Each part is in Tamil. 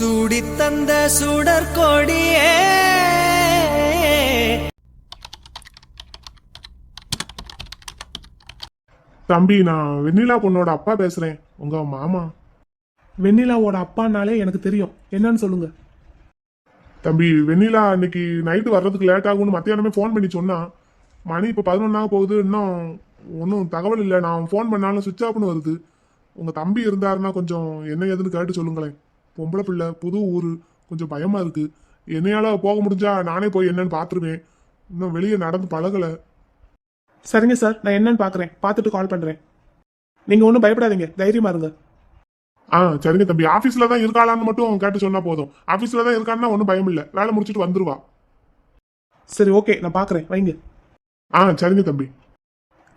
சூடித் தந்த சுடற்கொடியே தம்பி நான் வெண்ணிலா பொண்ணோட அப்பா பேசுறேன். உங்க மாமா. வெண்ணிலாவோட அப்பானாலே எனக்கு தெரியும். என்னன்னு சொல்லுங்க. தம்பி வெண்ணிலா இன்னைக்கு நைட்டு வர்றதுக்கு லேட் ஆகும்னு மத்தியானமே ஃபோன் பண்ணி சொன்னா. மணி இப்போ பதினொன்னாக போகுது. இன்னும் ஒன்றும் தகவல் இல்லை. நான் ஃபோன் பண்ணாலும் சுவிட்ச் ஆஃப்னு வருது. உங்க தம்பி இருந்தாருன்னா கொஞ்சம் என்ன ஏதுன்னு கேட்டு சொல்லுங்களேன். பொம்பளை பிள்ளை புது ஊர் கொஞ்சம் பயமா இருக்கு. என்னையால போக முடிஞ்சா நானே போய் என்னன்னு பார்த்துருவேன். இன்னும் வெளியே நடந்து பழகலை. சரிங்க சார் நான் என்னன்னு பார்க்குறேன். பார்த்துட்டு கால் பண்ணுறேன் நீங்கள் ஒன்றும் பயப்படாதீங்க. தைரியமா இருங்க. ஆ சரிங்க தம்பி. ஆஃபீஸில் தான் இருக்காளான்னு மட்டும் கேட்டு சொன்னா போதும். ஆஃபீஸில் தான் இருக்கான்னா ஒன்றும் பயம் இல்லை. வேலை முடிச்சுட்டு வந்துருவா. சரி ஓகே. நான் பார்க்குறேன். வைங்க. ஆ சரிங்க தம்பி.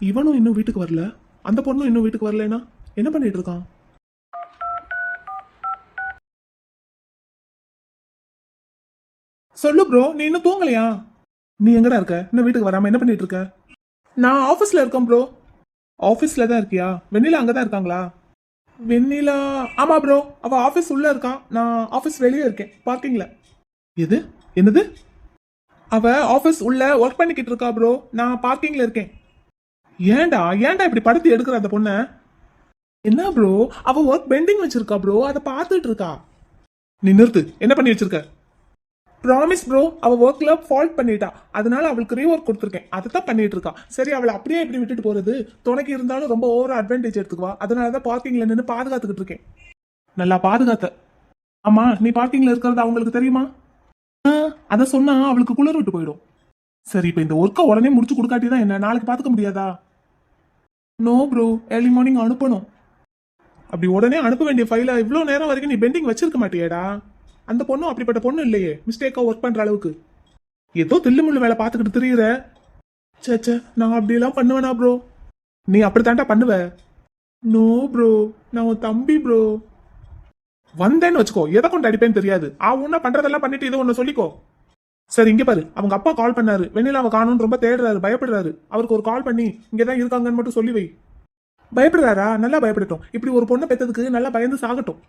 இவனும் இன்னும் வீட்டுக்கு வரல? அந்த பொண்ணும் இன்னும் வீட்டுக்கு வரலனா? என்ன பண்ணிட்டு இருக்கான்? சொல்லு ப்ரோ நீ இன்னும் தூங்கலையா? நீ எங்கடா இருக்க? இன்னும் வீட்டுக்கு வராம என்ன பண்ணிட்டு இருக்க? நான் ஆஃபீஸில் இருக்கேன் ப்ரோ ஆஃபீஸில் தான் இருக்கியா? வெண்ணிலா அங்க தான் இருக்காங்களா? வெண்ணிலா ஆமா ப்ரோ அவ ஆஃபீஸ் உள்ள இருக்கான் நான் ஆஃபீஸ் வெளியே இருக்கேன். பார்க்கிங்ல எது? என்னது? அவ ஆஃபீஸ் உள்ள ஒர்க் பண்ணிக்கிட்டு இருக்கா ப்ரோ நான் பார்க்கிங்ல இருக்கேன். ஏன்டா? ஏன்டா இப்படி படுத்து எடுக்கிற அந்த பொண்ண? என்ன ப்ரோ அவ ஒர்க் பெண்டிங் வச்சிருக்கா ப்ரோ அதை பார்த்துட்டு இருக்கா. நீ நிறுத்து. என்ன பண்ணி வச்சிருக்க? ப்ராமிஸ் ப்ரோ அவள் ஒர்க்கில் ஃபால்ட் பண்ணிட்டா. அதனால அவளுக்கு ரீஒர்க் கொடுத்துருக்கேன். அதை தான் பண்ணிட்டு இருக்கா. சரி அவளை அப்படியே இப்படி விட்டுட்டு போகிறது துணைக்கு இருந்தாலும் ரொம்ப ஓவர் அட்வான்டேஜ் எடுத்துக்குவா. அதனால தான் பார்க்கிங்ல நின்று பாதுகாத்துக்கிட்டு இருக்கேன். நல்லா பாதுகாத்த. ஆமா நீ பார்க்கிங்ல இருக்கிறது அவங்களுக்கு தெரியுமா? ஆ, அத சொன்னா அவளுக்கு குளிர் விட்டு போயிடும். சரி இப்போ இந்த ஒர்க்கை உடனே முடிச்சு கொடுக்காட்டி தான் என்ன? நாளைக்கு பார்த்துக்க முடியாதா? நோ ப்ரோ ஏர்லி மார்னிங் அனுப்பணும். அப்படி உடனே அனுப்ப வேண்டிய ஃபைலை இவ்வளோ நேரம் வரைக்கும் நீ பெண்டிங் வச்சிருக்க மாட்டியாடா. அந்த பொண்ணும் அப்படிப்பட்ட பொண்ணு இல்லையே. மிஸ்டேக்காக ஒர்க் பண்ணுற அளவுக்கு. ஏதோ தில்லுமுள்ளு வேலை பார்த்துக்கிட்டு தெரியுற. ச்சே ச்சே நான் அப்படியெல்லாம் பண்ணுவேனா ப்ரோ நீ அப்படித்தான்டா பண்ணுவ? நோ ப்ரோ நான் உன் தம்பி ப்ரோ வந்தேன்னு வச்சுக்கோ. எதை கொண்டு அடிப்பேன்னு தெரியாது. ஆ ஒன்றா பண்ணுறதெல்லாம் பண்ணிட்டு இதை ஒன்று சொல்லிக்கோ. சரி இங்கே பாரு. அவங்க அப்பா கால் பண்ணாரு. அவன் காணும்னு ரொம்ப தேடுறாரு பயப்படுறாரு. அவருக்கு ஒரு கால் பண்ணி இங்கே தான் இருக்காங்கன்னு மட்டும் சொல்லி வை. பயப்படுறாரா? நல்லா பயப்படட்டும். இப்படி ஒரு பொண்ணை பெற்றதுக்கு நல்லா பயந்து சாகட்டும்.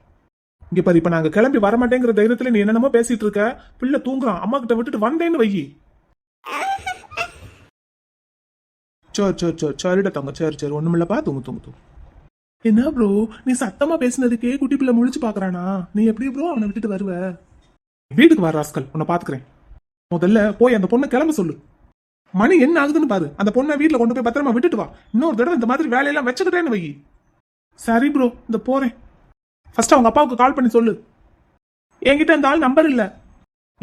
இங்க பாரு இப்ப நாங்க கிளம்பி வரமாட்டேங்கிற தைரியத்துல நீ என்னென்னமோ பேசிட்டு இருக்க. பிள்ளை தூங்குறான் அம்மா கிட்ட விட்டுட்டு வந்தேன்னு வை சோ சோ சோ சரிடா தங்க சரி சரி ஒண்ணுமில்லப்பா தூங்கு தூங்கு தூங்கு. என்ன ப்ரோ நீ சத்தமா பேசினதுக்கே குட்டி பிள்ளை முழிச்சு பாக்குறானா? நீ எப்படி ப்ரோ அவனை விட்டுட்டு வருவ? வீட்டுக்கு வர ராஸ்கல். உன்னை பாத்துக்கிறேன். முதல்ல போய் அந்த பொண்ணை கிளம்ப சொல்லு. மணி என்ன ஆகுதுன்னு பாரு. அந்த பொண்ணை வீட்டுல கொண்டு போய் பத்திரமா விட்டுட்டு வா. இன்னொரு தடவை இந்த மாதிரி வேலையெல்லாம் வச்சுக்கிட்டேன்னு வை சரி ப்ரோ இந்த போறேன். ஃபர்ஸ்ட் அவங்க அப்பாவுக்கு கால் பண்ணி சொல்லு. என்கிட்ட இந்த ஆள் நம்பர் இல்ல.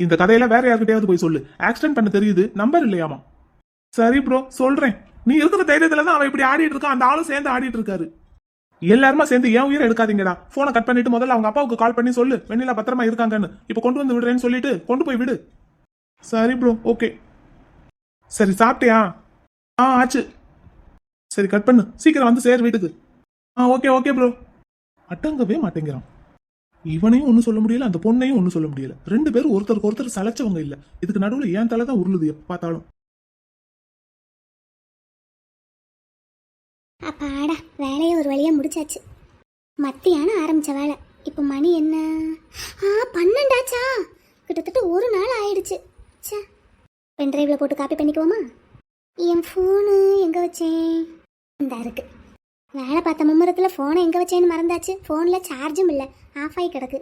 இந்த கதையில வேற யார்கிட்டயாவது போய் சொல்லு. ஆக்சிடென்ட் பண்ண தெரியுது நம்பர் இல்லையாமா? சரி ப்ரோ சொல்றேன். நீ இருக்கிற தைரியத்துல தான் அவன் இப்படி ஆடிட்டு இருக்கான். அந்த ஆளும் சேர்ந்து ஆடிட்டு இருக்காரு. எல்லாருமா சேர்ந்து ஏன் உயிரை எடுக்காதீங்கடா. போனை கட் பண்ணிட்டு முதல்ல அவங்க அப்பாவுக்கு கால் பண்ணி சொல்லு. வெண்ணிலா பத்திரமா இருக்காங்கன்னு. இப்போ கொண்டு வந்து விடுறேன்னு சொல்லிட்டு கொண்டு போய் விடு. சரி ப்ரோ ஓகே சரி சாப்பிட்டியா? ஆ ஆச்சு. சரி கட் பண்ணு. சீக்கிரம் வந்து சேர் வீட்டுக்கு. ஆ ஓகே ஓகே ப்ரோ அட்டங்கவே மாட்டேங்கிறான். இவனையும் ஒன்றும் சொல்ல முடியல அந்த பொண்ணையும் ஒன்றும் சொல்ல முடியல. ரெண்டு பேரும் ஒருத்தருக்கு ஒருத்தர் சளைச்சவங்க இல்லை. இதுக்கு நடுவில் ஏன் தலை தான் உருளுது எப்போ பார்த்தாலும். அப்பாடா வேலையை ஒரு வழியாக முடிச்சாச்சு. மத்தியானம் ஆரம்பிச்ச வேலை. இப்போ மணி என்ன? ஆ பன்னெண்டாச்சா? கிட்டத்தட்ட ஒரு நாள் ஆயிடுச்சு. ச்சே. பென்ட்ரைவில் போட்டு காப்பி பண்ணிக்குவோமா? என் ஃபோனு எங்கே வச்சேன்? இந்த இருக்கு. வேலை பார்த்த மும்முரத்தில் ஃபோனை எங்கே வச்சேன்னு மறந்தாச்சு. ஃபோனில் சார்ஜும் இல்லை. ஆஃப் ஆகி கிடக்கு.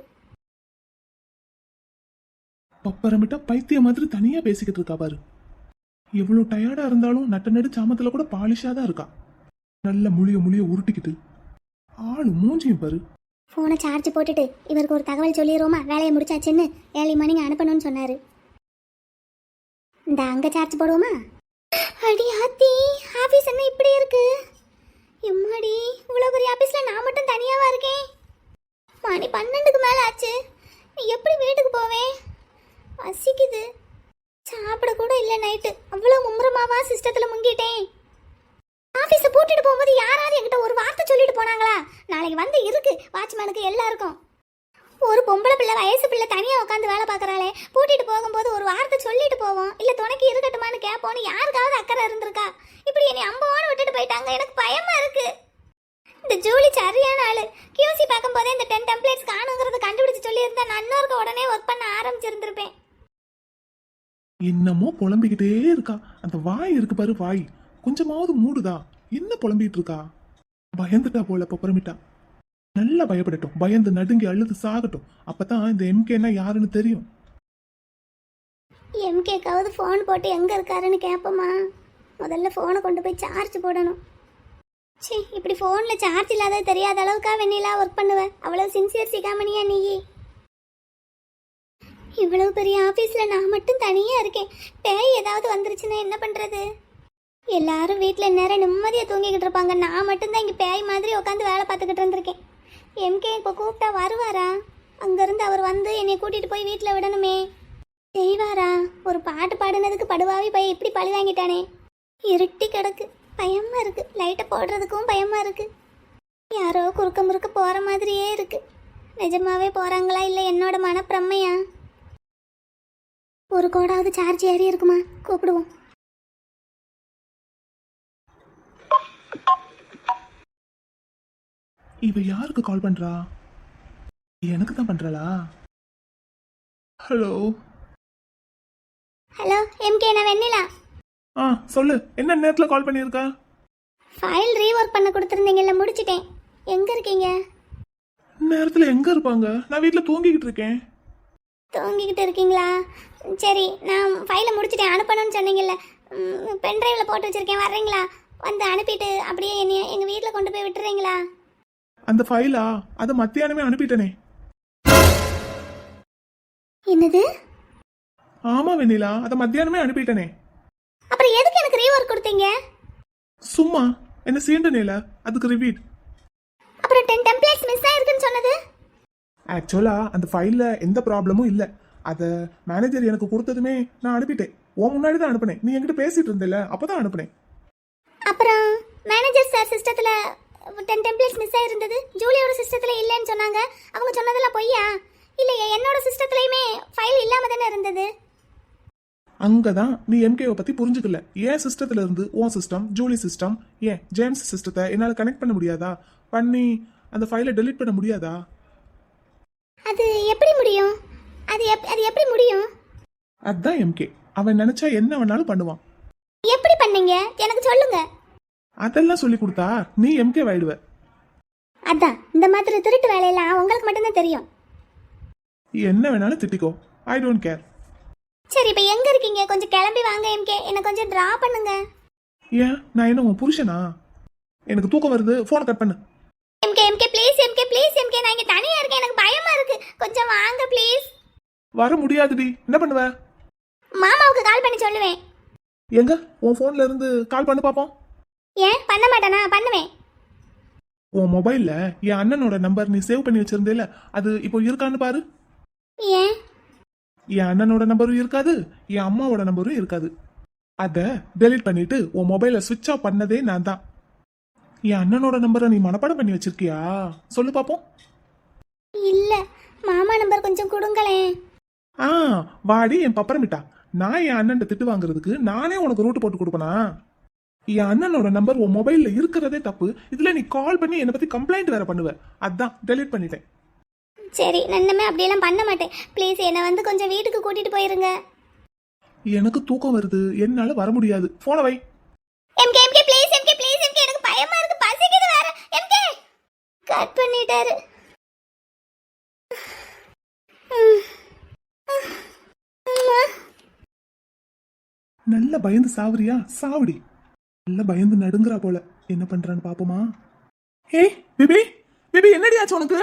பப்பரமிட்டா பைத்திய மாதிரி தனியா பேசிக்கிட்டு இருக்கா பாரு. எவ்வளவு டயர்டா இருந்தாலும் நட்ட நடு சாமத்துல கூட பாலிஷா தான் இருக்கா. நல்ல முழிய முழிய உருட்டிக்கிட்டு. ஆளு மூஞ்சியும் பாரு. ஃபோனை சார்ஜ் போட்டுட்டு இவருக்கு ஒரு தகவல் சொல்லிடுவோமா வேலையை முடிச்சாச்சுன்னு ஏழை மணிக்கு அனுப்பணும்னு சொன்னாரு. இந்த அங்க சார்ஜ் போடுவோமா? அடி ஆத்தி ஆபீஸ் என்ன இப்படி இருக்கு. எம்மாடி இவ்வளோ பெரிய ஆஃபீஸில் நான் மட்டும் தனியாவா இருக்கேன்? மணி பன்னெண்டுக்கு மேலே ஆச்சு. நீ எப்படி வீட்டுக்கு போவேன் பசிக்குது. சாப்பிட கூட இல்லை நைட்டு அவ்வளோ மும்முரமாவா சிஸ்டத்தில் முங்கிட்டேன். ஆஃபீஸை பூட்டிட்டு போகும்போது யாராவது என்கிட்ட ஒரு வார்த்தை சொல்லிட்டு போனாங்களா? நாளைக்கு வந்து இருக்கு வாட்ச்மேனுக்கு எல்லாருக்கும். ஒரு பொம்பளை பிள்ளை வயசு பிள்ளை தனியாக உட்காந்து வேலை பார்க்கறாளே பூட்டிட்டு போகும்போது ஒரு வார்த்தை சொல்லிட்டு போவோம். இல்லை துணைக்கு இருக்கட்டுமான்னு கேட்போன்னு யாருக்காவது அக்கறை இருந்திருக்கா? இப்படி என்னை அம்போன்னு விட்டுட்டு போயிட்டாங்க. எனக்கு பயமா இருக்கு. இந்த ஜூலி சரியான ஆளு. கியூசி பார்க்கும்போதே இந்த டென் டெம்ப்ளேட்ஸ் காணுங்கிறத கண்டுபிடிச்சு சொல்லியிருந்தா நான் இன்னொருக்க உடனே ஒர்க் பண்ண ஆரம்பிச்சிருந்திருப்பேன். என்னமோ புலம்பிக்கிட்டே இருக்கா. அந்த வாய் இருக்கு பாரு வாய். கொஞ்சமாவது மூடுதா. என்ன புலம்பிட்டு இருக்கா? பயந்துட்டா போல பப்புறமிட்டா நல்லா பயப்படட்டும். பயந்து நடுங்கி அழுது சாகட்டும். அப்பதான் இந்த எம்கேனா யாருன்னு தெரியும். எம்கேக்காவது ஃபோன் போட்டு எங்கே இருக்காருன்னு கேட்போமா முதல்ல ஃபோனை கொண்டு போய் சார்ஜ் போடணும். ச்சீ இப்படி ஃபோனில் சார்ஜ் இல்லாத தெரியாத அளவுக்கா வெண்ணிலா ஒர்க் பண்ணுவேன் அவ்வளோ சின்சியர் சிகாமணியா நீ? இவ்வளவு பெரிய ஆஃபீஸில் நான் மட்டும் தனியாக இருக்கேன். பேய் ஏதாவது வந்துருச்சுன்னா என்ன பண்ணுறது எல்லாரும் வீட்டில் நேரம் நிம்மதியாக தூங்கிக்கிட்டு இருப்பாங்க. நான் மட்டும்தான் இங்கே பேய் மாதிரி உட்காந்து வேலை பார்த்துக்கிட்டு இருந்திருக்கேன். எம்கே இப்போ கூப்பிட்டா வருவாரா? அங்கேருந்து அவர் வந்து என்னை கூட்டிகிட்டு போய் வீட்டில் விடணுமே. செய்வாரா? ஒரு பாட்டு பாடினதுக்கு படுவாவி பையன் இப்படி பழி வாங்கிட்டானே. இருட்டி கிடக்கு. பயமா இருக்கு. லைட்டை போடுறதுக்கும் பயமா இருக்கு. யாரோ குறுக்க முறுக்க போற மாதிரியே இருக்கு. நிஜமாவே போறாங்களா இல்லை என்னோட மனப்பிரமையா? ஒரு கோடாவது சார்ஜ் ஏறி இருக்குமா? கூப்பிடுவோம். இவ யாருக்கு கால் பண்றா? எனக்கு தான் பண்றாளா ஹலோ ஹலோ எம்கே நான் வெண்ணிலா. ஆ சொல்லு என்ன நேரத்துல கால் பண்ணியிருக்கா? ஃபைல் ரீஒர்க் பண்ண கொடுத்துருந்தீங்கல்ல முடிச்சிட்டேன். எங்க இருக்கீங்க? நேரத்துல எங்க இருப்பாங்க? நான் வீட்ல தூங்கிக்கிட்டு இருக்கேன். தூங்கிக்கிட்டு இருக்கீங்களா? சரி நான் ஃபைலை முடிச்சிட்டேன். அனுப்பணும்னு சொன்னீங்கல்ல. பென்ட்ரைவில் போட்டு வச்சிருக்கேன். வர்றீங்களா? வந்து அனுப்பிட்டு அப்படியே என்னை எங்கள் வீட்டில் கொண்டு போய் விட்டுறீங்களா? அந்த ஃபைலா அதை மத்தியானமே அனுப்பிட்டனே. என்னது? ஆமா வெண்ணிலா. அதை மத்தியானமே அனுப்பிட்டனே. அப்புறம் எதுக்கு எனக்கு ரீஒர்க் கொடுத்தீங்க? சும்மா. என்ன சீண்டனேல. அதுக்கு ரிவீட் அப்புறம் டென் டெம்ப்ளேட்ஸ் மிஸ் ஆயிருக்குன்னு சொன்னது? ஆக்சுவலா அந்த ஃபைல்ல எந்த ப்ராப்ளமும் இல்ல. அத மேனேஜர் எனக்கு கொடுத்ததுமே நான் அனுப்பிட்டேன். உன் முன்னாடி தான் அனுப்புனேன். நீ என்கிட்ட பேசிட்டு இருந்தல அப்பதான் அனுப்புனேன். அப்புறம் மேனேஜர் சார் சிஸ்டத்தில் டென் டெம்ப்ளேட்ஸ் மிஸ் ஆயிருந்தது. ஜூலியோட சிஸ்டத்தில் இல்லைன்னு சொன்னாங்க. அவங்க சொன்னதெல்லாம் பொய்யா? இல்லையே என்னோட சிஸ்டத்துலையுமே ஃபைல் இல்லாமல் தானே இருந்தது. அங்கதான் நீ எம்கேவை பத்தி புரிஞ்சுக்கல. ஏன் சிஸ்டத்துல இருந்து உன் சிஸ்டம் ஜூலி சிஸ்டம் ஏன் ஜேம்ஸ் சிஸ்டத்தை என்னால கனெக்ட் பண்ண முடியாதா? பண்ணி அந்த ஃபைலை டெலீட் பண்ண முடியாதா? அது எப்படி முடியும்? அது அது எப்படி முடியும்? அதான் எம்கே அவன் நினைச்சா என்ன வேணாலும் பண்ணுவான். எப்படி பண்ணீங்க? எனக்கு சொல்லுங்க. அதெல்லாம் சொல்லி கொடுத்தா நீ எம்கே ஆயிடுவ அதான் இந்த மாதிரி திருட்டு வேலையெல்லாம் உங்களுக்கு மட்டும்தான் தெரியும். என்ன வேணாலும் திட்டிக்கோ. ஐ டோன்ட் கேர் சரி இப்போ எங்க இருக்கீங்க? கொஞ்சம் கிளம்பி வாங்க எம்கே என்னை கொஞ்சம் டிரா பண்ணுங்க. ஏன்? நான் என்ன உன் புருஷனா? எனக்கு தூக்கம் வருது. ஃபோனை கட் பண்ணு. MK MK please MK please MK நான் இங்க தனியா இருக்கேன். எனக்கு பயமா இருக்கு. கொஞ்சம் வாங்க ப்ளீஸ் வர முடியாதுடி. என்ன பண்ணுவ? மாமாவுக்கு கால் பண்ணி சொல்லுவேன். எங்க? உன் ஃபோன்ல இருந்து கால் பண்ணு பாப்போம். ஏன்? பண்ண மாட்டேனா? பண்ணுவேன். உன் மொபைல்ல என் அண்ணனோட நம்பர் நீ சேவ் பண்ணி வச்சிருந்தேல அது இப்போ இருக்கான்னு பாரு. ஏன்? என் அண்ணனோட நம்பரும் இருக்காது என் அம்மாவோட நம்பரும் இருக்காது. அத டெலீட் பண்ணிட்டு உன் மொபைலை சுவிட்ச் ஆஃப் பண்ணதே நான் தான். என் அண்ணனோட நம்பரை நீ மனப்பாடம் பண்ணி வச்சிருக்கியா? சொல்லு பாப்போம். இல்ல மாமா நம்பர் கொஞ்சம் கொடுங்களேன். ஆ வாடி என் பப்பரமிட்டா. நான் என் அண்ணன் திட்டு வாங்குறதுக்கு நானே உனக்கு ரூட் போட்டு கொடுப்பனா? என் அண்ணனோட நம்பர் உன் மொபைல்ல இருக்கிறதே தப்பு. இதுல நீ கால் பண்ணி என்னை பத்தி கம்ப்ளைண்ட் வேற பண்ணுவ. அதான் டெலீட் பண்ணிட்டேன். சரி நான் இனிமே அப்படியெல்லாம் பண்ண மாட்டேன். ப்ளீஸ் என்னை வந்து கொஞ்சம் வீட்டுக்கு கூட்டிட்டு போயிருங்க. எனக்கு தூக்கம் வருது. என்னால வர முடியாது. போன வை. MK MK please MK please MK எனக்கு பயமா இருக்கு. பசிக்குது வேற. எம்கே கட் பண்ணிட்டாரு. நல்ல பயந்து சாவுறியா? சாவுடி. நல்ல பயந்து நடுங்குறா போல. என்ன பண்றான்னு பாப்போமா? ஏய் பிபி பிபி என்னடி ஆச்சு உனக்கு?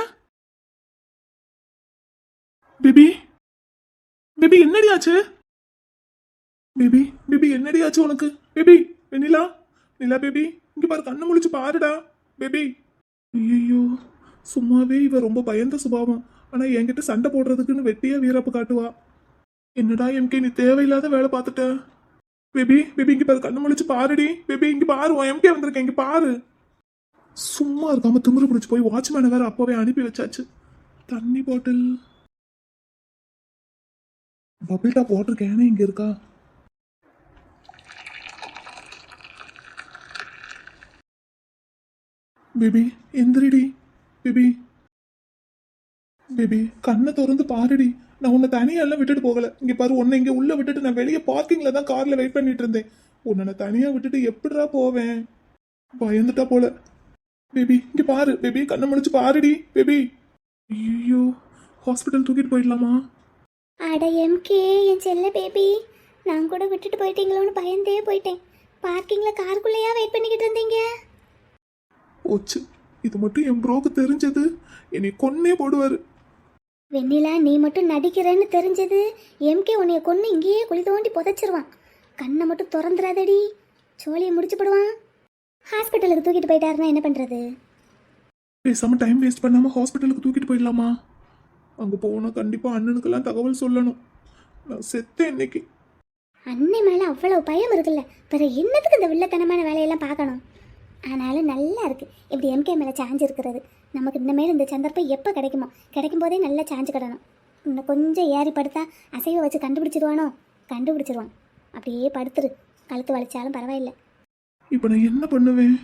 பிபி பிபி என்னடி ஆச்சு பிபி பிபி என்னடி ஆச்சு உனக்கு? பிபி வெண்ணிலா நிலா பேபி இங்க பாரு கண்ணு முழிச்சு பாருடா பேபி. ஐயோ சும்மாவே இவ ரொம்ப பயந்த சுபாவம். ஆனா என்கிட்ட சண்டை போடுறதுக்குன்னு வெட்டியா வீரப்பு காட்டுவா. என்னடா எம்கே நீ தேவையில்லாத வேலை பார்த்துட்ட? பேபி பேபி இங்க பாரு கண்ணு முழிச்சு பாருடி. பேபி இங்க பாரு உன் எம்கே வந்திருக்கேன் இங்க பாரு. சும்மா இருக்காம திமிரு பிடிச்சி போய் வாட்ச்மேனை வேற அப்பவே அனுப்பி வச்சாச்சு. தண்ணி பாட்டில் பபிள் டாப் வாட்டர் கேனே இங்க இருக்கா? பேபி எந்திரிடி. பேபி பேபி கண்ணை திறந்து பாருடி. நான் உன்னை தனியா எல்லாம் விட்டுட்டு போகல. இங்க பாரு உன்னை இங்க உள்ள விட்டுட்டு நான் வெளியே பார்க்கிங்ல தான் கார்ல வெயிட் பண்ணிட்டு இருந்தேன். உன்னை நான் தனியா விட்டுட்டு எப்படிடா போவேன்? பயந்துட்டா போல. பேபி இங்க பாரு. பேபி கண்ணை முடிச்சு பாருடி. பேபி. ஐயோ ஹாஸ்பிட்டல் தூக்கிட்டு போயிடலாமா? அட எம்கே என் செல்ல பேபி. நான் கூட விட்டுட்டு போயிட்டீங்களோன்னு பயந்தே போயிட்டேன். பார்க்கிங்ல காருக்குள்ளேயா வெயிட் பண்ணிக்கிட்டு இருந்தீங்க? போச்சு. இது மட்டும் என் ப்ரோக்கு தெரிஞ்சது. என்னை கொன்னே போடுவாரு. வெண்ணிலா நீ மட்டும் நடிக்கிறேன்னு தெரிஞ்சது. எம்கே உன்னைய கொன்று இங்கேயே குழி தோண்டி புதைச்சிருவான். கண்ணை மட்டும் திறந்துடாதடி. சோழியை முடிச்சு போடுவான். ஹாஸ்பிட்டலுக்கு தூக்கிட்டு போயிட்டாருன்னா என்ன பண்றது? பேசாம டைம் வேஸ்ட் பண்ணாம ஹாஸ்பிட்டலுக்கு தூக்கிட்டு போயிடலாமா? அங்க போனா கண்டிப்பா அண்ணனுக்கெல்லாம் தகவல் சொல்லணும். நான் செத்தேன் இன்னைக்கு. அன்னை மேல அவ்வளவு பயம் இருக்குல்ல. பிற என்னத்துக்கு இந்த வில்லத்தனமான வேலையெல்லாம் பார்க்கணும்? ஆனாலும் நல்லா இருக்கு. இப்படி எம்கே மேலே சாஞ்சு இருக்கிறது. நமக்கு இனிமேல் இந்த சந்தர்ப்பம் எப்போ கிடைக்குமோ கிடைக்கும் போதே நல்லா சாஞ்சு கிடணும். இன்னும் கொஞ்சம் ஏறி படுத்தா அசைவை வச்சு கண்டுபிடிச்சிருவானோ? கண்டுபிடிச்சிருவான். அப்படியே படுத்துரு. கழுத்து வலிச்சாலும் பரவாயில்ல. இப்போ நான் என்ன பண்ணுவேன்?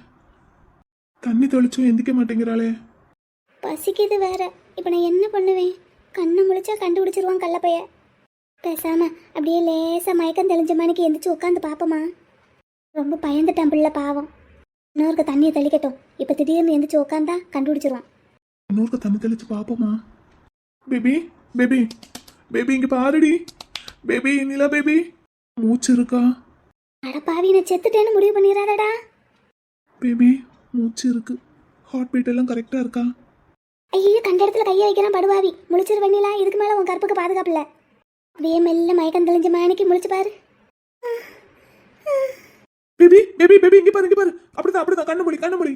தண்ணி தெளிச்சும் எந்திக்க மாட்டேங்கிறாளே. பசிக்குது வேற. இப்போ நான் என்ன பண்ணுவேன்? கண்ணை முழிச்சா கண்டுபிடிச்சிருவான் கள்ளப்பைய. பேசாம அப்படியே லேசா மயக்கம் தெளிஞ்ச மணிக்கு எந்திரிச்சு உட்காந்து பார்ப்போமா ரொம்ப பயந்துட்டான் பிள்ளை பாவம். இன்னொருக்கு தண்ணியை தெளிக்கட்டும். இப்போ திடீர்னு எந்திரிச்சு உட்காந்தா கண்டுபிடிச்சிருவான் இன்னொருக்க தண்ணி தெளிச்சு பார்ப்போமா பேபி பேபி பேபி இங்க பாருடி. Baby Nila baby. மூச்சு இருக்கா? அட பாவி நான் செத்துட்டேன்னு முடிவு பண்ணிடாதடா பேபி மூச்சு இருக்கு. ஹார்ட் பீட் எல்லாம் கரெக்டா இருக்கா? ஐயோ கண்ட இடத்துல கையை வைக்கிறான் படுவாவி. முழிச்சிரு வெண்ணிலா இதுக்கு மேலே உன் கற்புக்கு பாதுகாப்பு இல்லை அப்படியே மெல்ல மயக்கம் தெளிஞ்ச மணிக்கு முழிச்சு பாரு. பேபி பேபி பேபி இங்க பாரு இங்க பாரு. அப்படிதான் அப்படிதான் கண்ணு மொழி கண்ணு மொழி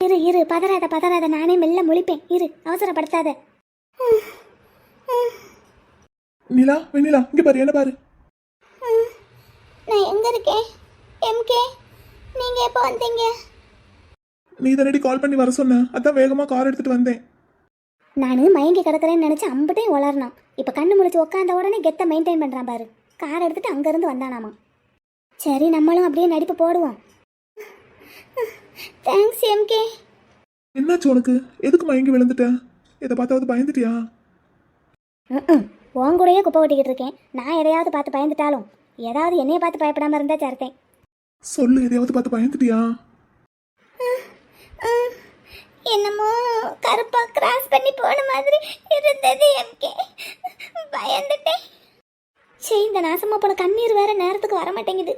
இரு இரு பதறாத பதறாத நானே மெல்ல முழிப்பேன். இரு அவசரப்படுத்தாத. நிலா வெண்ணிலா இங்க பாரு என்ன பாரு? நான் எங்க இருக்கேன்? எம்கே நீங்க எப்போ வந்தீங்க? நீ தானடி கால் பண்ணி வர சொன்ன. அதான் வேகமா கார் எடுத்துட்டு வந்தேன். நான் மயங்கி கிடக்குறேன்னு நினைச்சு அம்பட்டையும் உளறணும் இப்போ கண்ணு முழிச்சு உட்காந்த உடனே கெத்தை மெயின்டைன் பண்றான் பாரு. கார் எடுத்துட்டு அங்கிருந்து வந்தானாமா. சரி நம்மளும் அப்படியே நடிப்பு போடுவோம். தேங்க்ஸ் எம்கே என்னாச்சு உனக்கு? எதுக்கு மயங்கி விழுந்துட்ட? இதை பார்த்தாவது பயந்துட்டியா? உன் கூடயே குப்பை கொட்டிக்கிட்டு இருக்கேன். நான் எதையாவது பார்த்து பயந்துட்டாலும் ஏதாவது என்னைய பார்த்து பயப்படாம இருந்தா சேர்த்தேன் சொல்லு எதையாவது பார்த்து பயந்துட்டியா? என்னமோ கருப்பா கிராஸ் பண்ணி போன மாதிரி இருந்தது எம்கே பயந்துட்டேன். சே இந்த நாசமா போன கண்ணீர் வேற நேரத்துக்கு வர மாட்டேங்குது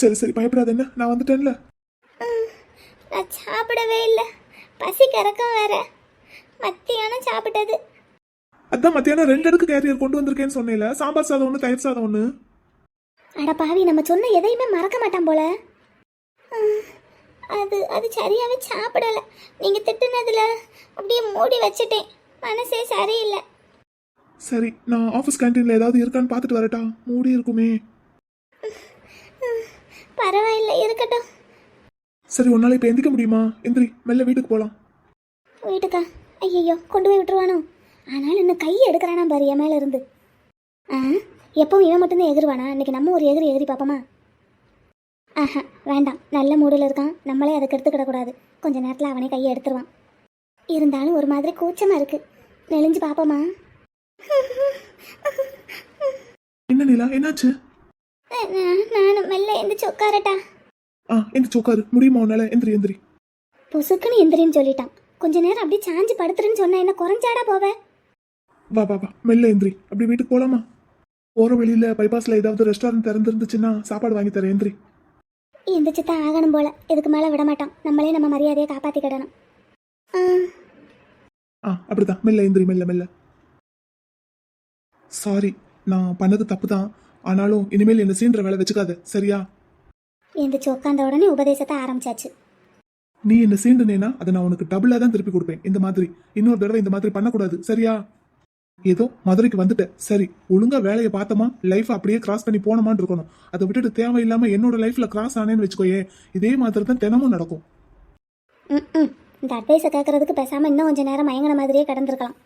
சரி சரி பயப்படாத என்ன? நான் வந்துட்டேன்ல. நான் சாப்பிடவே இல்லை. பசி கறக்கம் வேற. மத்தியானம் சாப்பிட்டது. அதான் மத்தியானம் ரெண்டு அடுக்கு கேரியர் கொண்டு வந்திருக்கேன்னு சொன்னேல. சாம்பார் சாதம் ஒன்று தயிர் சாதம் ஒன்று அட பாவி நம்ம சொன்ன எதையுமே மறக்க மாட்டான் போல. அது அது சரியாவே சாப்பிடல. நீங்க திட்டுனதுல அப்படியே மூடி வச்சுட்டேன். மனசே சரியில்லை. சரி நான் ஆஃபீஸ் கேண்டீனில் ஏதாவது இருக்கான்னு பார்த்துட்டு வரட்டா. மூடி இருக்குமே. பரவாயில்ல இருக்கட்டும். சரி உன்னால இப்போ எந்திக்க முடியுமா? எந்திரி மெல்ல வீட்டுக்கு போகலாம் வீட்டுக்கா? ஐயோ கொண்டு போய் விட்டுருவானோ? ஆனாலும் இன்னும் கையை எடுக்கிறானா பாரு என் மேல இருந்து. ஆ எப்பவும் இவன் மட்டும்தான் எகிருவானா? இன்னைக்கு நம்ம ஒரு எகிரி எகிரி பார்ப்போமா? ஆஹா வேண்டாம். நல்ல மூடில் இருக்கான். நம்மளே அதுக்கு எடுத்துக்கிடக்கூடாது கொஞ்ச நேரத்தில் அவனே கையை எடுத்துருவான். இருந்தாலும் ஒரு மாதிரி கூச்சமாக இருக்கு. நெளிஞ்சு பார்ப்போமா? என்ன நிலா என்னாச்சு? நான் நானும் மெல்ல எந்திரிச்சு உட்காரட்டா. ஆ எந்திரிச்சு உட்காரு. முடியுமா உன்னால? எந்திரி எந்திரி. பொசுக்குன்னு எந்திரின்னு சொல்லிட்டான். கொஞ்ச நேரம் அப்படியே சாஞ்சு படுத்துருன்னு சொன்னா என்ன குறைஞ்சாடா போவ? வா வா வா. மெல்ல எந்திரி. அப்படி வீட்டுக்கு போகலாமா போகிற வழியில் பைபாஸில் ஏதாவது ரெஸ்டாரண்ட் திறந்துருந்துச்சுன்னா சாப்பாடு வாங்கி தரேன். எந்திரி. எந்திரிச்சு தான் ஆகணும் போல. இதுக்கு மேலே விட மாட்டான். நம்மளே நம்ம மரியாதையை காப்பாற்றிக்கிடணும் ஆ. ஆ அப்படிதான். மெல்ல எந்திரி மெல்ல மெல்ல. சாரி நான் பண்ணது தப்பு தான் ஆனாலும் இனிமேல் என்ன சீன்ற வேலை வச்சுக்காத. சரியா? எந்திரிச்சு உட்காந்த உடனே உபதேசத்தை ஆரம்பிச்சாச்சு. நீ என்ன சீண்டுனேனா? அதை நான் உனக்கு டபுளாக தான் திருப்பி கொடுப்பேன். இந்த மாதிரி. இன்னொரு தடவை இந்த மாதிரி பண்ணக்கூடாது. சரியா? ஏதோ மதுரைக்கு வந்துட்ட சரி ஒழுங்கா வேலையை பார்த்தோமா? லைஃப் அப்படியே கிராஸ் பண்ணி போனோமான்னு இருக்கணும். அதை விட்டுட்டு தேவையில்லாம என்னோட லைஃப்ல கிராஸ் ஆனேன்னு வச்சுக்கோயே இதே மாதிரி தான் தினமும் நடக்கும். ம் ம் இந்த அட்வைஸை கேட்கறதுக்கு பேசாமல் இன்னும் கொஞ்சம் நேரம் மயங்கின மாதிரியே கிடந்திருக்கலாம்.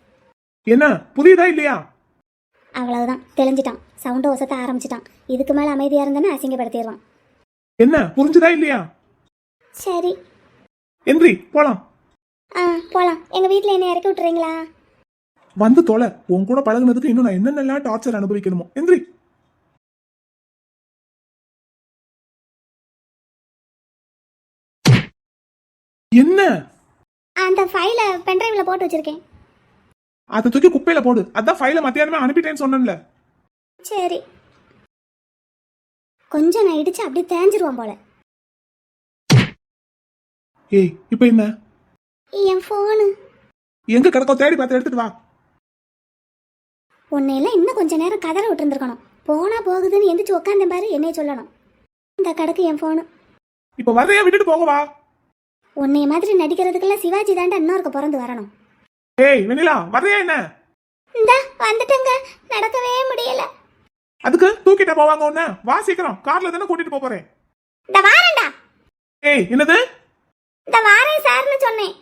என்ன? புரியுதா இல்லையா? அவ்வளவுதான். தெளிஞ்சிட்டான். சவுண்டை ஒசத்த ஆரம்பிச்சிட்டான். இதுக்கு மேலே அமைதியாக இருந்தேன்னு அசிங்கப்படுத்திடுவான் என்ன புரிஞ்சுதா இல்லையா? சரி. எந்திரி போலாம். ஆ போகலாம் எங்கள் வீட்டில் என்ன இறக்கி விட்டுறீங்களா? வந்து தொலை. உன் கூட பழகுனதுக்கு இன்னும் நான் என்னென்னலாம் டார்ச்சர் அனுபவிக்கணுமோ. எந்திரி. என்ன? அந்த ஃபைலை பென்ட்ரைவில் போட்டு வச்சுருக்கேன். அதை தூக்கி குப்பையில போடு. அதான் ஃபைலை மத்தியானமே அனுப்பிட்டேன்னு சொன்னேன்ல. சரி. கொஞ்சம் நான் இடிச்சு அப்படியே தேஞ்சிருவான் போல. ஏய் இப்போ என்ன? என் ஃபோனு எங்க கிடக்கோ தேடி பார்த்து எடுத்துட்டு வா. உன்னையெல்லாம் இன்னும் கொஞ்ச நேரம் கதற விட்டுருந்துருக்கணும். போனா போகுதுன்னு எந்திரிச்சு உட்காந்தேன் பாரு என்னைய சொல்லணும். இந்த கடக்கு என் ஃபோனு இப்போ வரையா விட்டுட்டு போக வா. உன்னைய மாதிரி நடிக்கிறதுக்கெல்லாம் சிவாஜி தாண்டா இன்னொருக்க பிறந்து வரணும். ஏய் வெண்ணிலா வரையா என்ன? இந்த வந்துட்டேங்க. நடக்கவே முடியல. அதுக்கு தூக்கிட்ட போவாங்க உன்ன. வா சீக்கிரம். கார்ல தானே கூட்டிட்டு போப் போறேன். இந்த வாரேன்டா. ஏய் என்னது? இந்த வாரேன் சார்னு சொன்னேன்.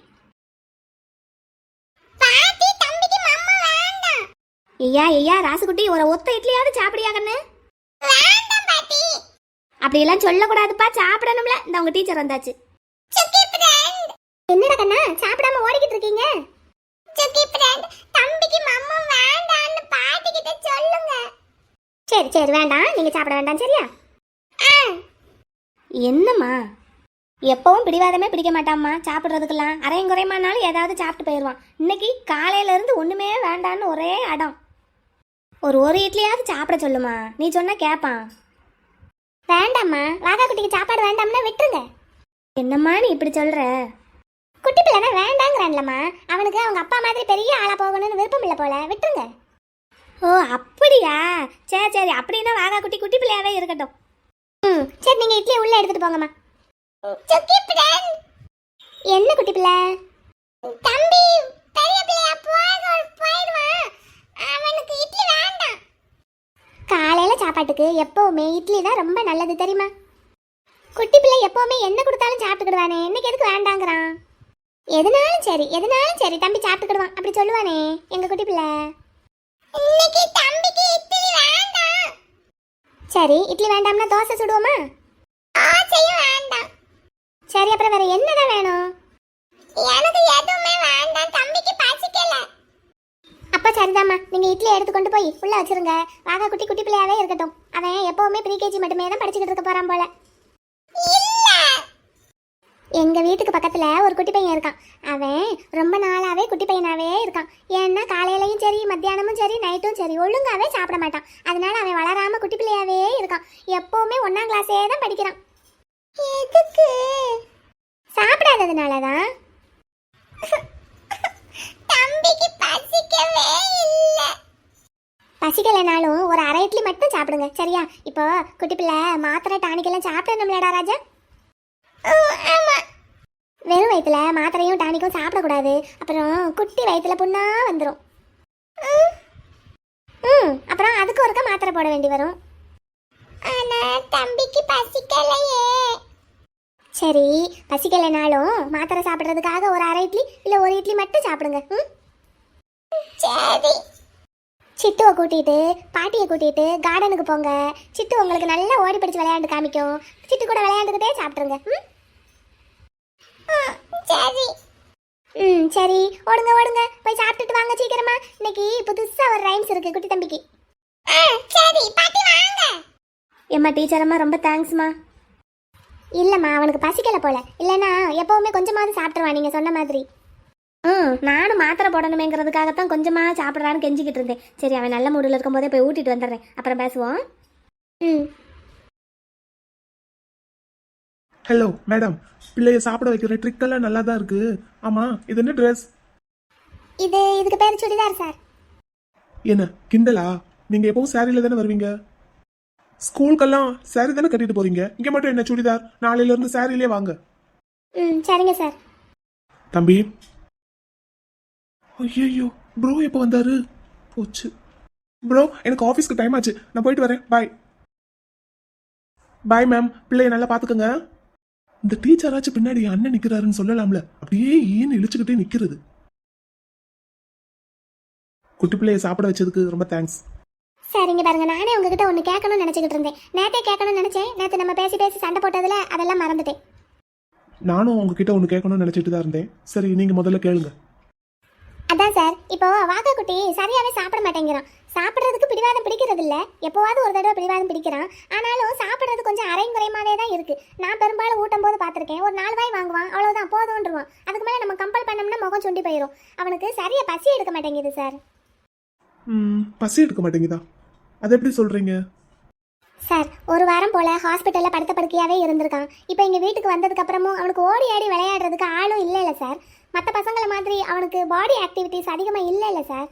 பாட்டி தம்பிக்கு மம்மா வேண்டாம். ஐயா ஐயா ராசுகுட்டி ஒரு ஒத்த இட்லியாவது சாப்பிடியா கண்ணு வேண்டாம் பாட்டி. அப்படியெல்லாம் சொல்லக்கூடாதுப்பா சாப்பிடணும்ல. இந்த உங்க டீச்சர் வந்தாச்சு. என்னடா கண்ணா சாப்பிடாம ஓடிக்கிட்டு இருக்கீங்க? சுக்கி ஃப்ரெண்ட் தம்பிக்கு மம்மா வேண்டாம்னு பாட்டி கிட்ட சொல்லுங்க. சரி சரி வேண்டாம். நீங்க சாப்பிட வேண்டாம் சரியா? என்னம்மா? எப்பவும் பிடிவாதமே பிடிக்க மாட்டாம்மா. சாப்பிட்றதுக்கெல்லாம் அரையும் குறையமானாலும் ஏதாவது சாப்பிட்டு போயிடுவான். இன்னைக்கு காலையில இருந்து ஒண்ணுமே வேண்டான்னு ஒரே அடம். ஒரு ஒரு இட்லியாவது சாப்பிட சொல்லுமா. நீ சொன்னா கேட்பான் வேண்டாம்மா. ராதா குட்டிக்கு சாப்பாடு வேண்டாம்னா விட்டுருங்க. என்னம்மா நீ இப்படி சொல்ற? குட்டி பிள்ளைனா வேண்டாங்கிறான்லம்மா. அவனுக்கு அவங்க அப்பா மாதிரி பெரிய ஆளா போகணும்னு விருப்பம் இல்லை போல. விட்டுருங்க. ஓ அப்படியா? சரி சரி. அப்படின்னா வாகா குட்டி குட்டி பிள்ளையாவே இருக்கட்டும். ம் சரி நீங்கள் இட்லி உள்ளே எடுத்துகிட்டு போங்கம்மா. சுக்கி பிரான் என்ன குட்டி பிள்ளை? தம்பி பெரிய பிள்ளையா போய் போயிடுவான் அவனுக்கு இட்லி வேண்டாம். காலையில் சாப்பாட்டுக்கு எப்போவுமே இட்லி தான் ரொம்ப நல்லது தெரியுமா? குட்டி பிள்ளை எப்போவுமே என்ன கொடுத்தாலும் சாப்பிட்டுக்கிடுவானே. இன்னைக்கு எதுக்கு வேண்டாங்கிறான்? எதுனாலும் சரி எதுனாலும் சரி. தம்பி சாப்பிட்டுக்கிடுவான். அப்படி சொல்லுவானே எங்கள் குட்டி பிள்ளை? இன்னைக்கு தம்பிக்கு இட்லி வேண்டாம். சரி இட்லி வேண்டாம்னா தோசை சுடுவோமா? தோசையும் வேண்டாம். சரி அப்புறம் வேற என்னதான் வேணும்? எனக்கு எதுவுமே வேண்டாம். தம்பிக்கு பசிக்கல. அப்ப சரிதாம்மா. நீங்க இட்லி எடுத்து கொண்டு போய் உள்ள வச்சிருங்க. வாகா குட்டி குட்டி பிள்ளையாவே இருக்கட்டும். அவன் எப்பவுமே ப்ரீகேஜி மட்டுமே தான் படிச்சுக்கிட்டு இருக்க போறான் போல. எங்கள் எங்க வீட்டுக்கு பக்கத்துல ஒரு குட்டி பையன் இருக்கான். அவன் ரொம்ப நாளாவே குட்டி பையனாவே இருக்கான். ஏன்னா காலையிலையும் சரி மத்தியானமும் சரி நைட்டும் சரி ஒழுங்காவே சாப்பிட மாட்டான். அதனால அவன் வளராம குட்டி பிள்ளையாவே இருக்கான். எப்பவுமே ஒன்னாம் கிளாஸே தான் படிக்கிறான். எதுக்கு? சாப்பிடாததுனாலதான் தம்பிக்கு பசிக்கவே பசிக்கலைனாலும் ஒரு அரை இட்லி மட்டும் சாப்பிடுங்க சரியா? இப்போ குட்டி பிள்ளை மாத்திரை டானிக்கெல்லாம் சாப்பிடணும்லடா ராஜா? வெறும் வயிற்றுல மாத்திரையும் டானிக்கும் சாப்பிடக்கூடாது. அப்புறம் குட்டி வயிற்றுல புண்ணா வந்துடும் ம். அப்புறம் அதுக்கு ஒருக்க மாத்திரை போட வேண்டி வரும். ஆனா தம்பிக்கு பசிக்கலையே. சரி பசிக்கலைனாலும் மாத்திரை சாப்பிட்றதுக்காக ஒரு அரை இட்லி இல்லை ஒரு இட்லி மட்டும் சாப்பிடுங்க. ம்? சரி. சிட்டுவை கூட்டிட்டு பாட்டியை கூட்டிட்டு கார்டனுக்கு போங்க. சிட்டு உங்களுக்கு நல்லா ஓடி பிடிச்சு விளையாண்டு காமிக்கும். சிட்டு கூட விளையாண்டுக்கிட்டே சாப்பிட்ருங்க ம்? சரி. ம் சரி. ஓடுங்க ஓடுங்க. போய் சாப்பிட்டுட்டு வாங்க சீக்கிரமா. இன்னைக்கு புதுசா ஒரு ரைம்ஸ் இருக்கு குட்டி தம்பிக்கு. சரி. பாட்டி வாங்க. ஏம்மா டீச்சர் அம்மா ரொம்ப தேங்க்ஸ்மா இல்லைம்மா அவனுக்கு பசிக்கல போல. இல்லைன்னா எப்பவுமே கொஞ்சமாவது சாப்பிட்ருவான் நீங்க சொன்ன மாதிரி. ம் நானும் மாத்திரை போடணுமேங்கிறதுக்காகத்தான் கொஞ்சமாக சாப்பிட்றான்னு கெஞ்சிக்கிட்டு இருந்தேன். சரி அவன் நல்ல மூடில் இருக்கும்போதே போய் ஊட்டிட்டு வந்துடுறேன். அப்புறம் பேசுவோம். ம். ஹலோ மேடம் பிள்ளைய சாப்பிட வைக்கிற ட்ரிக் எல்லாம் நல்லா தான் இருக்கு. ஆமா இது என்ன ட்ரெஸ் இது இதுக்கு பேர் சுடிதார் சார் என்ன கிண்டலா? நீங்க எப்பவும் சாரியில தானே வருவீங்க? ஸ்கூலுக்கெல்லாம் சாரி தானே கட்டிட்டு போறீங்க? இங்க மட்டும் என்ன சுடிதார்? நாளையில இருந்து சாரிலே வாங்க. ம் சரிங்க சார் தம்பி. ஐயோ ப்ரோ எப்போ வந்தாரு? போச்சு. ப்ரோ எனக்கு ஆஃபீஸ்க்கு டைம் ஆச்சு. நான் போயிட்டு வரேன். பாய் பாய் மேம் பிள்ளைய நல்லா பார்த்துக்கோங்க இந்த டீச்சராச்சும் பின்னாடி அண்ணன் நிக்கிறாருன்னு சொல்லலாம்ல. அப்படியே ஏன்னு இழிச்சுக்கிட்டே நிக்கிறது. குட்டி பிள்ளைய சாப்பிட வச்சதுக்கு ரொம்ப தேங்க்ஸ் சரிங்க பாருங்க நானே உங்ககிட்ட ஒன்று கேட்கணும்னு நினச்சிக்கிட்டு இருந்தேன். நேத்தே கேட்கணும்னு நினச்சேன் நேற்று நம்ம பேசி பேசி சண்டை போட்டதில் அதெல்லாம் மறந்துட்டேன். நானும் உங்ககிட்ட ஒன்று கேட்கணும்னு நினச்சிட்டு தான் இருந்தேன். சரி நீங்கள் முதல்ல கேளுங்க. அதான் சார் இப்போ வாக்கா குட்டி சரியாவே சாப்பிட மாட்டேங்கிறான். சாப்பிட்றதுக்கு பிடிவாதம் பிடிக்கிறது இல்ல எப்போவாவது ஒரு தடவை பிடிவாதம் பிடிக்கிறான். ஆனாலும் சாப்பிட்றது கொஞ்சம் அரைங்குறையமாவே தான் இருக்கு. நான் பெரும்பாலும் ஊட்டும் போது பார்த்துருக்கேன். ஒரு நாலு வாய் வாங்குவான். அவ்வளோதான் போதும்ன்றுவான். அதுக்கு மேலே நம்ம கம்பல் பண்ணோம்னா முகம் சுண்டி போயிடும் அவனுக்கு சரியா பசி எடுக்க மாட்டேங்குது சார் பசி எடுக்க மாட்டேங்குதா? அது எப்படி சொல்கிறீங்க சார் ஒரு வாரம் போல ஹாஸ்பிட்டல்ல படுத்த படுக்கையாவே இருந்திருக்கான். இப்போ எங்க வீட்டுக்கு வந்ததுக்கு அப்புறமும் அவனுக்கு ஓடி ஆடி விளையாடுறதுக்கு ஆளும் இல்லை இல்லை சார் மற்ற பசங்களை மாதிரி அவனுக்கு பாடி ஆக்டிவிட்டிஸ் அதிகமாக இல்லை இல்லை சார்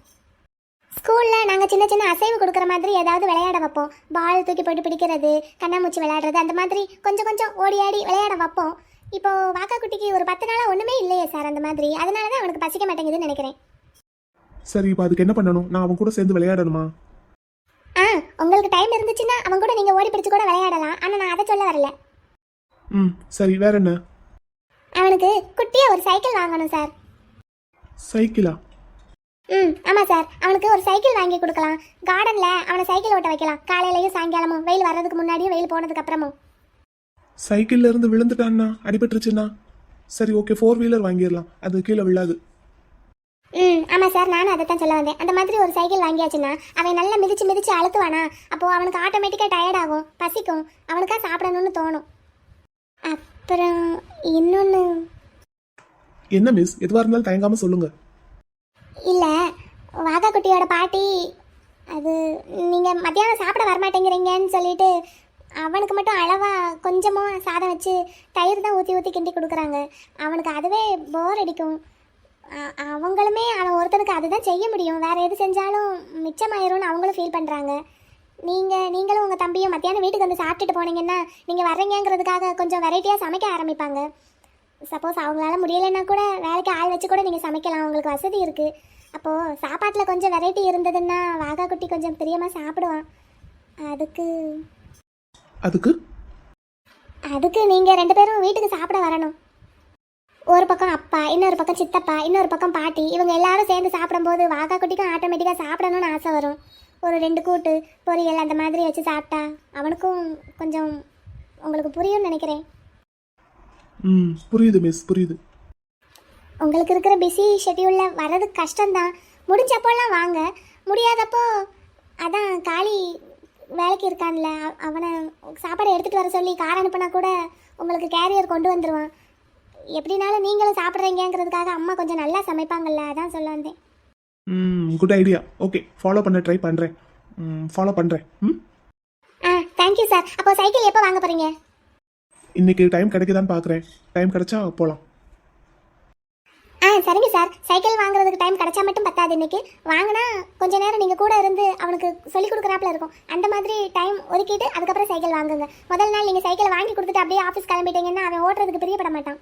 ஸ்கூலில் நாங்கள் சின்ன சின்ன அசைவு கொடுக்குற மாதிரி ஏதாவது விளையாட வைப்போம். பால் தூக்கி போட்டு பிடிக்கிறது கண்ணாமூச்சி விளையாடுறது அந்த மாதிரி கொஞ்சம் கொஞ்சம் ஓடி ஆடி விளையாட வைப்போம். இப்போ வாக்கா குட்டிக்கு ஒரு பத்து நாளாக ஒன்றுமே இல்லையே சார் அந்த மாதிரி. அதனால தான் அவனுக்கு பசிக்க மாட்டேங்குதுன்னு நினைக்கிறேன். சரி இப்போ அதுக்கு என்ன பண்ணணும்? நான் அவன் கூட சேர்ந்து விளையாடணுமா? ஆ உங்களுக்கு டைம் இருந்துச்சுன்னா அவன் கூட நீங்கள் ஓடி பிடிச்சு கூட விளையாடலாம். ஆனால் நான் அதை சொல்ல வரல. ம் சரி வேற என்ன? அவனுக்கு குட்டியாக ஒரு சைக்கிள் வாங்கணும் சார். சைக்கிளா? ம் ஆமாம் சார். அவனுக்கு ஒரு சைக்கிள் வாங்கி கொடுக்கலாம். கார்டனில் அவனை சைக்கிள் ஓட்ட வைக்கலாம். காலையிலையும் சாயங்காலமும் வெயில் வர்றதுக்கு முன்னாடியும் வெயில் போனதுக்கு அப்புறமும் சைக்கிள்ல இருந்து விழுந்துட்டான்னா? அடிபட்டுருச்சுன்னா? சரி ஓகே ஃபோர் வீலர் வாங்கிடலாம். அது கீழே விழாது. ம் ஆமாம் சார். நானும் அதை தான் சொல்ல வந்தேன். அந்த மாதிரி ஒரு சைக்கிள் வாங்கியாச்சுன்னா அவன் நல்லா மிதிச்சு மிதிச்சு அழுத்துவானா? அப்போது அவனுக்கு ஆட்டோமேட்டிக்காக டயர்ட் ஆகும். பசிக்கும். அவனுக்கா சாப்பிடணும்னு தோணும். அப்புறம் இன்னொன்று என்ன மிஸ் எதுவாக இருந்தாலும் தயங்காம சொல்லுங்க. இல்லை வாகா குட்டியோட பாட்டி அது நீங்கள் மத்தியானம் சாப்பிட வரமாட்டேங்கிறீங்கன்னு சொல்லிட்டு அவனுக்கு மட்டும் அளவாக கொஞ்சமாக சாதம் வச்சு தயிர் தான் ஊற்றி ஊற்றி கிண்டி கொடுக்குறாங்க. அவனுக்கு அதுவே போர் அடிக்கும். அவங்களுமே அவன் ஒருத்தனுக்கு அதுதான் செய்ய முடியும். வேறு எது செஞ்சாலும் மிச்சமாயிரும்னு அவங்களும் ஃபீல் பண்ணுறாங்க நீங்கள் நீங்களும் உங்கள் தம்பியும் மத்தியானம் வீட்டுக்கு வந்து சாப்பிட்டுட்டு போனீங்கன்னா நீங்கள் வர்றீங்கிறதுக்காக கொஞ்சம் வெரைட்டியாக சமைக்க ஆரம்பிப்பாங்க. சப்போஸ் அவங்களால முடியலைன்னா கூட வேலைக்கு ஆள் வச்சு கூட நீங்கள் சமைக்கலாம். உங்களுக்கு வசதி இருக்குது அப்போது சாப்பாட்டில் கொஞ்சம் வெரைட்டி இருந்ததுன்னா வாகா குட்டி கொஞ்சம் பிரியமாக சாப்பிடுவான். அதுக்கு அதுக்கு? அதுக்கு நீங்கள் ரெண்டு பேரும் வீட்டுக்கு சாப்பிட வரணும். ஒரு பக்கம் அப்பா இன்னொரு பக்கம் சித்தப்பா இன்னொரு பக்கம் பாட்டி இவங்க எல்லாரும் சேர்ந்து சாப்பிடும்போது வாகா குட்டிக்கும் ஆட்டோமேட்டிக்காக சாப்பிடணும்னு ஆசை வரும். ஒரு ரெண்டு கூட்டு பொரியல் அந்த மாதிரி வச்சு சாப்பிட்டா அவனுக்கும் கொஞ்சம் உங்களுக்கு புரியும்னு நினைக்கிறேன். ம். புரியுது மிஸ் புரியுது. உங்களுக்கு இருக்கிற பிஸி ஷெட்யூலில் வர்றது கஷ்டம்தான். முடிஞ்சப்போல்லாம் வாங்க. முடியாதப்போ அதான் காளி வேலைக்கு இருக்கான்ல அவனை சாப்பாடு எடுத்துகிட்டு வர சொல்லி கார் அனுப்புனா கூட உங்களுக்கு கேரியர் கொண்டு வந்துடுவான் எப்படினாலும் நீங்களும் சாப்பிட்றீங்கிறதுக்காக அம்மா கொஞ்சம் நல்லா சமைப்பாங்கல்ல அதான் சொல்ல வந்தேன். ம் குட் ஐடியா ஓகே ஃபாலோ பண்ண ட்ரை பண்ணுறேன் ம் ஃபாலோ பண்ணுறேன் ம்? ஆ தேங்க்யூ சார் அப்போ சைக்கிள் எப்போ வாங்க போகிறீங்க இன்னைக்கு டைம் கிடைக்குதான்னு பார்க்குறேன் டைம் கிடைச்சா போகலாம் ஆ சரிங்க சார். சைக்கிள் வாங்குறதுக்கு டைம் கிடைச்சா மட்டும் பத்தாது இன்னைக்கு. வாங்கினா கொஞ்ச நேரம் நீங்கள் கூட இருந்து அவனுக்கு சொல்லி கொடுக்குறாப்புல இருக்கும். அந்த மாதிரி டைம் ஒதுக்கிட்டு அதுக்கப்புறம் சைக்கிள் வாங்குங்க. முதல் நாள் நீங்கள் சைக்கிள் வாங்கி கொடுத்துட்டு அப்படியே ஆஃபீஸ் கிளம்பிட்டீங்கன்னா அவன் ஓட்டுறதுக்கு பிரியப்பட மாட்டான்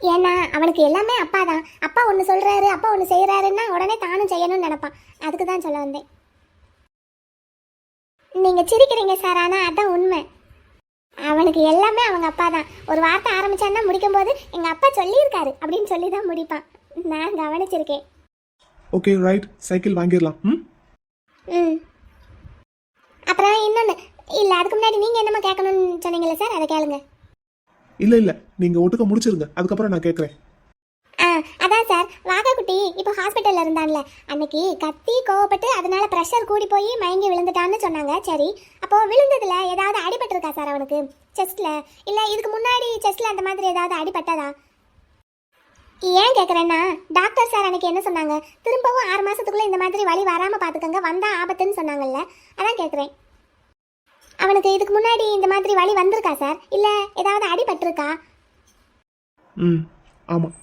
ஏன்னா அவனுக்கு எல்லாமே அப்பா தான். அப்பா ஒன்று சொல்கிறாரு அப்பா ஒன்று செய்கிறாருன்னா உடனே தானும் செய்யணும்னு நினப்பான். அதுக்கு தான் சொல்ல வந்தேன். நீங்கள் சிரிக்கிறீங்க சார் ஆனால் அதான் உண்மை. அவனுக்கு எல்லாமே அவங்க அப்பா தான் ஒரு வார்த்தை ஆரம்பிச்சான்னா முடிக்கும்போது எங்க அப்பா சொல்லியிருக்காரு. அப்படின்னு சொல்லி தான் முடிப்பான். நான் கவனிச்சிருக்கேன். ஓகே ரைட் சைக்கிள் வாங்கிடலாம். ம்? ம். அப்புறம் இன்னொன்று இல்லை அதுக்கு முன்னாடி நீங்கள் என்னம்மா கேட்கணும்னு சொன்னீங்களே சார்? அதை கேளுங்க. இல்லை இல்லை. நீங்கள் ஒட்டுக்க முடிச்சிருங்க. அதுக்கப்புறம் நான் கேட்குறேன். ஆ அதான் சார். குட்டி இப்போ ஹாஸ்பிட்டலில் இருந்தான்ல. அன்னைக்கு கத்தி கோவப்பட்டு அதனால ப்ரெஷர் கூடி போய் மயங்கி விழுந்துட்டான்னு சொன்னாங்க. சரி அப்போ விழுந்ததுல ஏதாவது அடிபட்டிருக்கா சார் அவனுக்கு? செஸ்ட்ல இல்லை இதுக்கு முன்னாடி செஸ்ட்ல அந்த மாதிரி ஏதாவது அடிபட்டதா? ஏன் கேட்குறேன்னா டாக்டர் சார் அன்னைக்கு என்ன சொன்னாங்க? திரும்பவும் ஆறு மாசத்துக்குள்ள இந்த மாதிரி வலி வராமல் பார்த்துக்கோங்க வந்தா ஆபத்துன்னு சொன்னாங்கல்ல. அதான் கேட்குறேன் அவனுக்கு இதுக்கு முன்னாடி இந்த மாதிரி வலி வந்திருக்கா சார் இல்லை ஏதாவது அடிபட்டிருக்கா? ம் ஆமாம்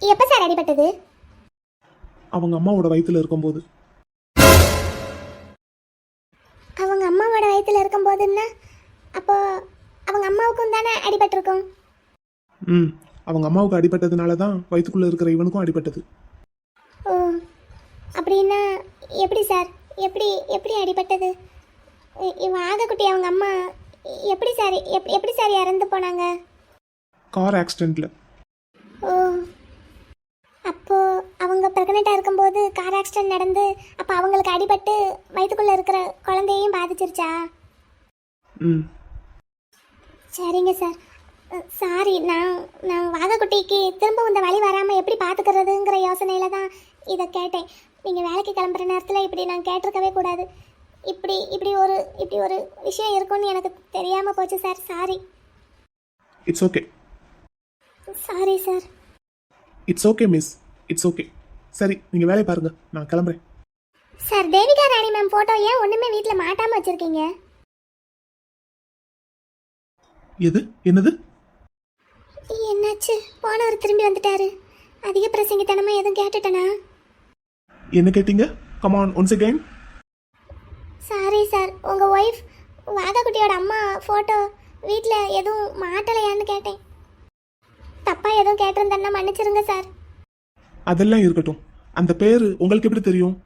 எப்போ சார் அடிபட்டது? அவங்க அம்மாவோட வயித்துல இருக்கும்போது. அவங்க அம்மாவோட வயித்துல இருக்கும்போதுன்னா அப்போ அவங்க அம்மாவுக்கும் தானே அடிபட்டிருக்கும்? ம் அவங்க அம்மாவுக்கு அடிபட்டதுனால தான் வயிற்றுக்குள்ளே இருக்கிற இவனுக்கும் அடிபட்டது. ஓ அப்படின்னா எப்படி சார்? எப்படி எப்படி அடிபட்டது? இ- இவன் ஆகக்குட்டி அவங்க அம்மா எப்படி சார் எப் எப்படி சார் இறந்து போனாங்க? கார் ஆக்சிடெண்ட்டில் ஓ அப்போ அவங்க ப்ரெக்னெண்ட்டாக இருக்கும்போது கார் ஆக்சிடென்ட் நடந்து அப்போ அவங்களுக்கு அடிபட்டு வயிற்றுக்குள்ளே இருக்கிற குழந்தையையும் பாதிச்சிருச்சா? ம். சரிங்க சார் சாரி நான் நான் வாகக்குட்டிக்கு திரும்ப இந்த வழி வராமல் எப்படி பார்த்துக்கிறதுங்கிற யோசனையில் தான் இதை கேட்டேன். நீங்கள் வேலைக்கு கிளம்புற நேரத்தில் இப்படி நான் கேட்டிருக்கவே கூடாது. இப்படி இப்படி ஒரு இப்படி ஒரு விஷயம் இருக்கும்னு எனக்கு தெரியாமல் போச்சு sir sorry it's okay sorry sir it's okay miss it's okay சரி நீங்க வேலையை பாருங்க. நான் கிளம்புறேன். Sir Devika Rani ma'am photo ஏன் ஒன்றுமே வீட்டில் மாட்டாமல் வச்சுருக்கீங்க? எது? என்னது? என்னாச்சு? போனவர் திரும்பி வந்துட்டாரு. அதிக பிரசங்கித்தனமா எதுவும் கேட்டுட்டனா? என்ன கேட்டீங்க? Come on once again sorry sir உங்க ஒய்ஃப் வாதாக்குட்டியோட அம்மா ஃபோட்டோ வீட்டில் எதுவும் மாட்டலையான்னு கேட்டேன். தப்பா எதுவும் கேட்டிருந்தேன்னா மன்னிச்சிருங்க சார் அதெல்லாம் இருக்கட்டும். அந்த பேரு உங்களுக்கு எப்படி தெரியும்?